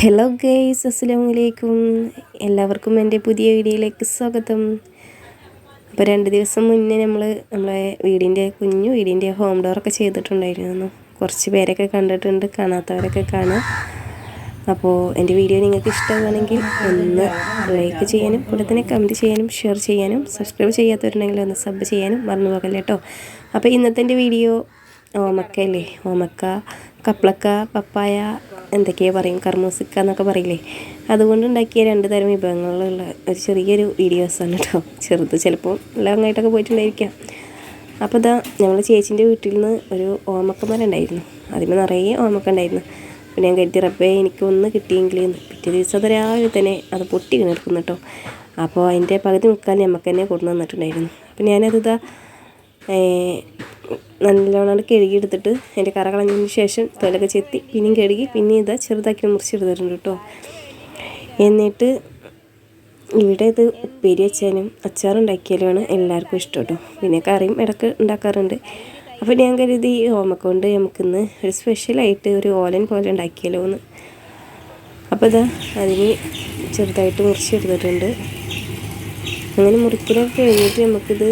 Hello guys അസ്സാം വലൈക്കും എല്ലാവർക്കും എന്റെ പുതിയ വീഡിയോയിലേക്ക് സ്വാഗതം. അപ്പോൾ രണ്ട് ദിവസം മുന്നേ നമ്മൾ നമ്മളെ വീടിന്റെ കുഞ്ഞു വീടിന്റെ ഹോം ഡോറൊക്കെ ചെയ്തിട്ടുണ്ടായിരുന്നു. കുറച്ച് പേരൊക്കെ കണ്ടിട്ടുണ്ട് കാണാത്തവരൊക്കെ കാണാം. അപ്പോൾ എന്റെ വീഡിയോ നിങ്ങൾക്ക് ഇഷ്ടമാണെങ്കിൽ ഒന്ന് ലൈക്ക് ചെയ്യാനും കൂടെ തന്നെ കമന്റ് ചെയ്യാനും ഷെയർ ചെയ്യാനും സബ്സ്ക്രൈബ് ചെയ്യാത്തവരുണ്ടെങ്കിൽ ഒന്ന് സബ് ചെയ്യാനും മറന്നു പോകല്ലേ കേട്ടോ അപ്പോൾ ഇന്നത്തെ വീഡിയോ ഓമക്ക അല്ലേ ഓമക്ക കപ്ലക്ക പപ്പായ എന്തൊക്കെയാ പറയും. കർമ്മസിക്ക എന്നൊക്കെ പറയില്ലേ? അതുകൊണ്ട് ഉണ്ടാക്കിയ രണ്ട് തരം വിഭവങ്ങളുള്ള ഒരു ചെറിയൊരു വീഡിയോസാണ് കേട്ടോ ചെറുത് ചിലപ്പോൾ ലോങ്ങായിട്ടൊക്കെ പോയിട്ടുണ്ടായിരിക്കാം. അപ്പോൾ ഇതാ ഞങ്ങൾ ചേച്ചീന്റെ വീട്ടിൽ നിന്ന് ഒരു ഓമക്കമരം ഉണ്ടായിരുന്നു. അതിന് നിറയെ ഓമക്ക ഉണ്ടായിരുന്നു. അപ്പോൾ ഞാൻ കരുതി റബ്ബേ എനിക്കൊന്ന് കിട്ടിയെങ്കിൽ പിറ്റേ ദിവസം അത് രാവിലെ തന്നെ അത് പൊട്ടി കിണർക്കുന്നു കേട്ടോ അപ്പോൾ അതിന്റെ പകുതി മുക്കാൽ നമുക്ക് തന്നെ കൊണ്ടു വന്നിട്ടുണ്ടായിരുന്നു അപ്പോൾ ഞാനത് ഇതാ നല്ലോണം കഴുകിയെടുത്തിട്ട് അതിന്റെ കറ കളഞ്ഞതിന് ശേഷം തൊലൊക്കെ ചെത്തി പിന്നെയും കഴുകി പിന്നെ ഇതാ ചെറുതാക്കി മുറിച്ചെടുത്തിട്ടുണ്ട് കേട്ടോ. എന്നിട്ട് ഇവിടെ ഇത് ഉപ്പേരി വെച്ചാലും അച്ചാറുണ്ടാക്കിയാലുമാണ് എല്ലാവർക്കും ഇഷ്ടം കേട്ടോ. പിന്നെ കറിയും ഇടയ്ക്ക് ഉണ്ടാക്കാറുണ്ട്. അപ്പോൾ ഞാൻ കരുതി ഓമ കൊണ്ട് നമുക്കിന്ന് ഒരു സ്പെഷ്യലായിട്ട് ഒരു ഓലൻ പോലെ ഉണ്ടാക്കിയാലോ എന്ന്. അപ്പോൾ ഇതാ അതിന് ചെറുതായിട്ട് മുറിച്ചെടുത്തിട്ടുണ്ട്. അങ്ങനെ മുറിക്കലൊക്കെ കഴിഞ്ഞിട്ട് നമുക്കിത്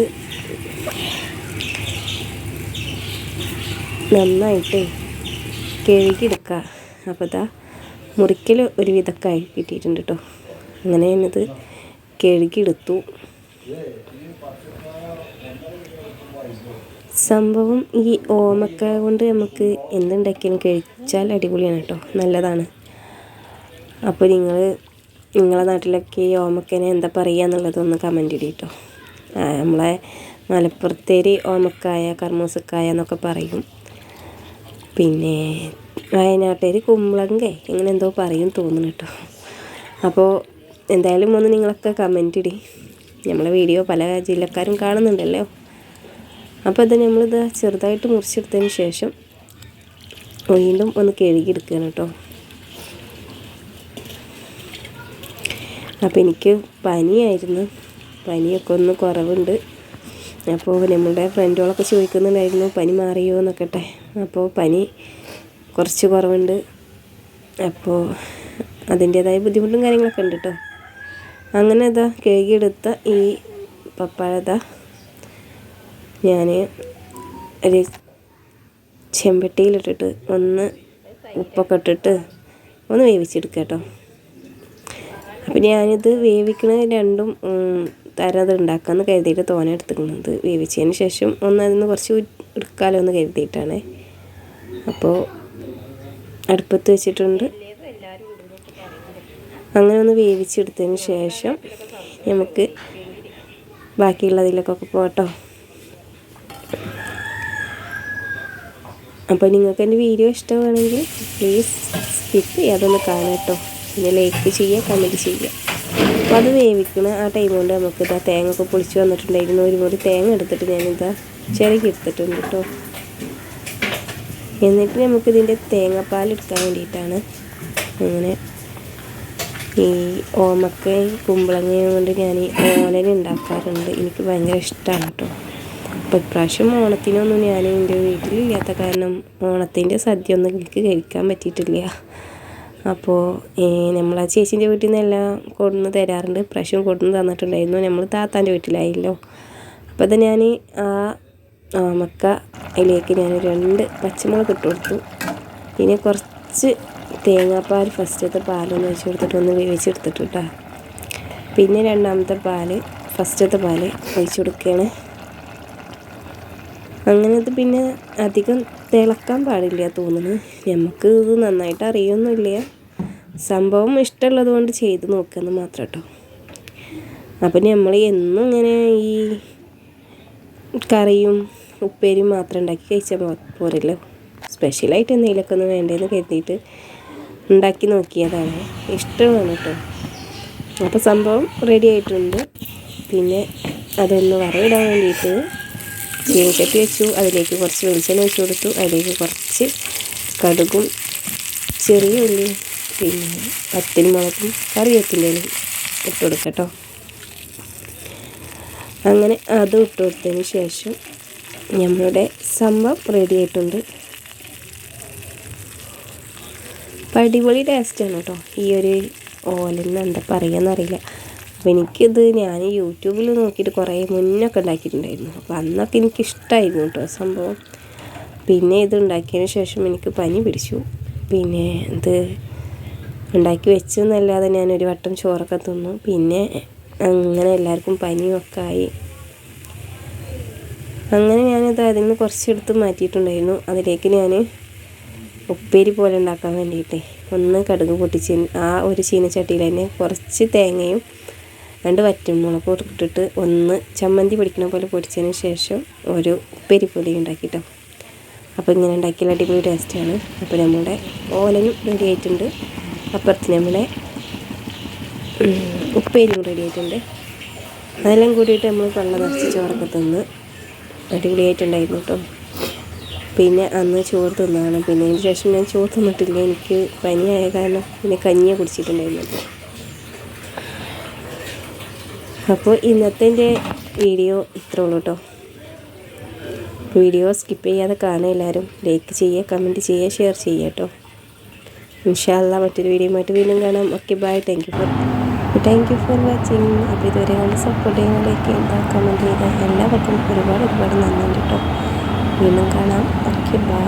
നന്നായിട്ട് കഴുകിയെടുക്കുക. അപ്പോൾ ഇതാ മുറിക്കൽ ഒരു വിധമൊക്കെ ആയി കിട്ടിയിട്ടുണ്ട് കേട്ടോ. അങ്ങനെ ഞാനിത് കഴുകിയെടുത്തു. സംഭവം ഈ ഓമക്ക കൊണ്ട് നമുക്ക് എന്തുണ്ടാക്കിയാലും കഴിച്ചാൽ അടിപൊളിയാണ് കേട്ടോ. നല്ലതാണ്. അപ്പോൾ നിങ്ങൾ നിങ്ങളെ നാട്ടിലൊക്കെ ഈ ഓമക്കനെ എന്താ പറയുക എന്നുള്ളതൊന്ന് കമന്റ് കേട്ടോ. നമ്മളെ മലപ്പുറത്തേരി ഓമക്കായ കർമ്മൂസക്കായ എന്നൊക്കെ പറയും. പിന്നെ വയനാട്ടുകാർ കുമ്പളങ്ക ഇങ്ങനെ എന്തോ പറയും തോന്നുന്നു കേട്ടോ. അപ്പോൾ എന്തായാലും ഒന്ന് നിങ്ങളൊക്കെ കമന്റ് ഇടി. നമ്മളെ വീഡിയോ പല ജില്ലക്കാരും കാണുന്നുണ്ടല്ലോ. അപ്പോൾ അത് നമ്മളിത് ചെറുതായിട്ട് മുറിച്ചെടുത്തതിന് ശേഷം വീണ്ടും ഒന്ന് കഴുകിയെടുക്കുകയാണ് കേട്ടോ. അപ്പോൾ എനിക്ക് പനിയായിരുന്നു. പനിയൊക്കെ ഒന്ന് കുറവുണ്ട്. അപ്പോൾ നമ്മളുടെ ഫ്രണ്ടുകളൊക്കെ ചോദിക്കുന്നുണ്ടായിരുന്നു പനി മാറിയോ എന്നൊക്കെ അപ്പോൾ പനി കുറച്ച് കുറവുണ്ട്. അപ്പോൾ അതിന്റേതായ ബുദ്ധിമുട്ടും കാര്യങ്ങളൊക്കെ ഉണ്ട് കേട്ടോ അങ്ങനെ ഇതാ കേകിയെടുത്ത ഈ പപ്പാഴത ഞാൻ ഒരു ചെമ്പട്ടിയിലിട്ടിട്ട് ഒന്ന് ഉപ്പൊക്കെ ഇട്ടിട്ട് ഒന്ന് വേവിച്ചെടുക്കാം കേട്ടോ അപ്പം ഞാനിത് വേവിക്കണ രണ്ടും തരം അത് ഉണ്ടാക്കാമെന്ന് കരുതിയിട്ട് തോന എടുത്തിരിക്കുന്നത് വേവിച്ചതിന് ശേഷം ഒന്ന് അതിൽ നിന്ന് കുറച്ച് എടുക്കാമല്ലോ എന്ന് കരുതിയിട്ടാണ്. അപ്പോൾ അടുപ്പത്ത് വെച്ചിട്ടുണ്ട്. അങ്ങനെ ഒന്ന് വേവിച്ചെടുത്തതിന് ശേഷം നമുക്ക് ബാക്കിയുള്ളതിലേക്കൊക്കെ പോട്ടോ അപ്പോൾ നിങ്ങൾക്ക് എന്റെ വീഡിയോ ഇഷ്ടമാണെങ്കിൽ പ്ലീസ് സ്കിപ്പ് ചെയ്യാതൊന്ന് കാണാം കേട്ടോ. പിന്നെ ലൈക്ക് ചെയ്യുക കമന്റ് ചെയ്യുക. അപ്പോൾ അത് വേവിക്കണ ആ ടൈം കൊണ്ട് നമുക്ക് ഇതാ തേങ്ങ ഒക്കെ പൊളിച്ച് വന്നിട്ടുണ്ടായിരുന്നു. ഒരു മുറി തേങ്ങ എടുത്തിട്ട് ഞാനിതാ ചിരകി എടുത്തിട്ടുണ്ട് കേട്ടോ എന്നിട്ട് നമുക്ക് നമുക്കിതിന്റെ തേങ്ങാപ്പാൽ എടുക്കാൻ വേണ്ടിയിട്ടാണ് അങ്ങനെ ഈ ഓമക്കയും കുമ്പളങ്ങയും കൊണ്ട് ഞാൻ ഈ ഓലൻ ഉണ്ടാക്കാറുണ്ട്. എനിക്ക് ഭയങ്കര ഇഷ്ടമാണ് കേട്ടോ അപ്പോൾ ഇപ്രാവശ്യം ഓണത്തിനൊന്നും ഞാൻ എന്റെ വീട്ടിലില്ലാത്ത കാരണം ഓണത്തിന്റെ സദ്യ ഒന്നും എനിക്ക് കഴിക്കാൻ പറ്റിയിട്ടില്ല. അപ്പോൾ നമ്മൾ ആ ചേച്ചീന്റെ വീട്ടിൽ നിന്ന് എല്ലാം കൊണ്ടുവന്ന് തരാറുണ്ട്. പ്രാവശ്യം കൊണ്ടുവന്ന് തന്നിട്ടുണ്ടായിരുന്നു. നമ്മൾ താത്താന്റെ വീട്ടിലായല്ലോ. അപ്പോൾ അത് ഞാൻ ആ മക്ക അതിലേക്ക് ഞാൻ രണ്ട് പച്ചമുളക് ഇട്ട് കൊടുത്തു. പിന്നെ കുറച്ച് തേങ്ങാപ്പാൽ ഫസ്റ്റത്തെ പാലൊന്ന് വെച്ച് കൊടുത്തിട്ട് ഒന്ന് വേവിച്ചെടുത്തിട്ട് കേട്ടോ പിന്നെ രണ്ടാമത്തെ പാൽ ഫസ്റ്റത്തെ പാൽ ഒഴിച്ച് കൊടുക്കുകയാണ് അങ്ങനെ അത് പിന്നെ അധികം തിളക്കാൻ പാടില്ല തോന്നുന്നു. നമുക്ക് ഇത് നന്നായിട്ട് അറിയൊന്നുമില്ല. സംഭവം ഇഷ്ടമുള്ളത് കൊണ്ട് ചെയ്ത് നോക്കാമെന്ന് മാത്രം കേട്ടോ അപ്പം നമ്മൾ എന്നും ഇങ്ങനെ ഈ കറിയും ഉപ്പേരിയും മാത്രം ഉണ്ടാക്കി കഴിച്ചാൽ പോരല്ലോ. സ്പെഷ്യലായിട്ട് എന്തെങ്കിലുമൊക്കെ ഒന്ന് വേണ്ടതെന്ന് കരുതിയിട്ട് ഉണ്ടാക്കി നോക്കിയതാണ്. ഇഷ്ടമാണ് കേട്ടോ അപ്പോൾ സംഭവം റെഡി ആയിട്ടുണ്ട്. പിന്നെ അതൊന്ന് വറവിടാൻ വേണ്ടിയിട്ട് ചീനിച്ചട്ടി വെച്ചു. അതിലേക്ക് കുറച്ച് വെളിച്ചെണ്ണ വെച്ച് കൊടുത്തു. അതിലേക്ക് കുറച്ച് കടുകും ചെറിയ ഉള്ളി പിന്നെ പത്തിന് മുളകും കറിവേപ്പിന്റെ ഇട്ട് കൊടുക്കട്ടോ. അങ്ങനെ അത് ഇട്ട് കൊടുത്തതിന് ശേഷം നമ്മളുടെ സംഭവം റെഡി ആയിട്ടുണ്ട്. അടിപൊളി ടേസ്റ്റാണ് കേട്ടോ ഈ ഒരു ഓലെന്ന് എന്താ പറയുകയെന്നറിയില്ല അപ്പോൾ എനിക്കിത് ഞാൻ യൂട്യൂബിൽ നോക്കിയിട്ട് കുറേ മുന്നൊക്കെ ഉണ്ടാക്കിയിട്ടുണ്ടായിരുന്നു. അപ്പോൾ അന്നൊക്കെ എനിക്കിഷ്ടമായിരുന്നു കേട്ടോ സംഭവം. പിന്നെ ഇത് ഉണ്ടാക്കിയതിന് ശേഷം എനിക്ക് പനി പിടിച്ചു. പിന്നെ ഇത് ഉണ്ടാക്കി വെച്ചു എന്നല്ലാതെ ഞാനൊരു വട്ടം ചോറൊക്കെ തിന്നു. പിന്നെ അങ്ങനെ എല്ലാവർക്കും പനിയൊക്കെ ആയി. അങ്ങനെ ഞാനത് അതിൽ നിന്ന് കുറച്ചെടുത്ത് മാറ്റിയിട്ടുണ്ടായിരുന്നു. അതിലേക്ക് ഞാൻ ഉപ്പേരി പോലെ ഉണ്ടാക്കാൻ വേണ്ടിയിട്ട് ഒന്ന് കടുക് പൊട്ടിച്ച് ആ ഒരു ചീനച്ചട്ടിയിൽ തന്നെ കുറച്ച് തേങ്ങയും രണ്ട് വറ്റൻമുളക് ഇട്ടിട്ട് ഒന്ന് ചമ്മന്തി പൊടിക്കണ പോലെ പൊടിച്ചതിന് ശേഷം ഒരു ഉപ്പേരി പൊടി ഉണ്ടാക്കിട്ടോ. അപ്പോൾ ഇങ്ങനെ ഉണ്ടാക്കിയാൽ അടിപൊളി ടേസ്റ്റാണ്. അപ്പോൾ നമ്മുടെ ഓലനും റെഡി ആയിട്ടുണ്ട്. അപ്പുറത്ത് നമ്മുടെ ഉപ്പേരിയും റെഡി ആയിട്ടുണ്ട്. അതെല്ലാം കൂടിയിട്ട് നമ്മൾ കള്ള നിറച്ച് ചോറൊക്കെ തിന്ന് അടിപൊളിയായിട്ടുണ്ടായിരുന്നു കേട്ടോ പിന്നെ അന്ന് ചോറ് തിന്നതാണ് പിന്നെ അതിന് ശേഷം ഞാൻ ചോറ് തിന്നിട്ടില്ല. എനിക്ക് പനിയായ കാരണം പിന്നെ കഞ്ഞിയെ കുടിച്ചിട്ടുണ്ടായിരുന്നു അപ്പോൾ ഇന്നത്തെ വീഡിയോ ഇത്രേ ഉള്ളൂ കേട്ടോ വീഡിയോ സ്കിപ്പ് ചെയ്യാതെ കാണുക എല്ലാവരും. ലൈക്ക് ചെയ്യുക കമന്റ് ചെയ്യുക ഷെയർ ചെയ്യുക കേട്ടോ ഇൻഷാല്ല മറ്റൊരു വീഡിയോയുമായിട്ട് വീണ്ടും കാണാം. Okay bye thank you for thank you for watching അപ്പോൾ ഇതുവരെ കണ്ട് സപ്പോർട്ട് ചെയ്യുന്നതിലേക്ക് ലൈക്ക് കമന്റ് ചെയ്താൽ എല്ലാവർക്കും ഒരുപാട് ഒരുപാട് നന്ദി കേട്ടോ. വീണ്ടും കാണാം. Okay by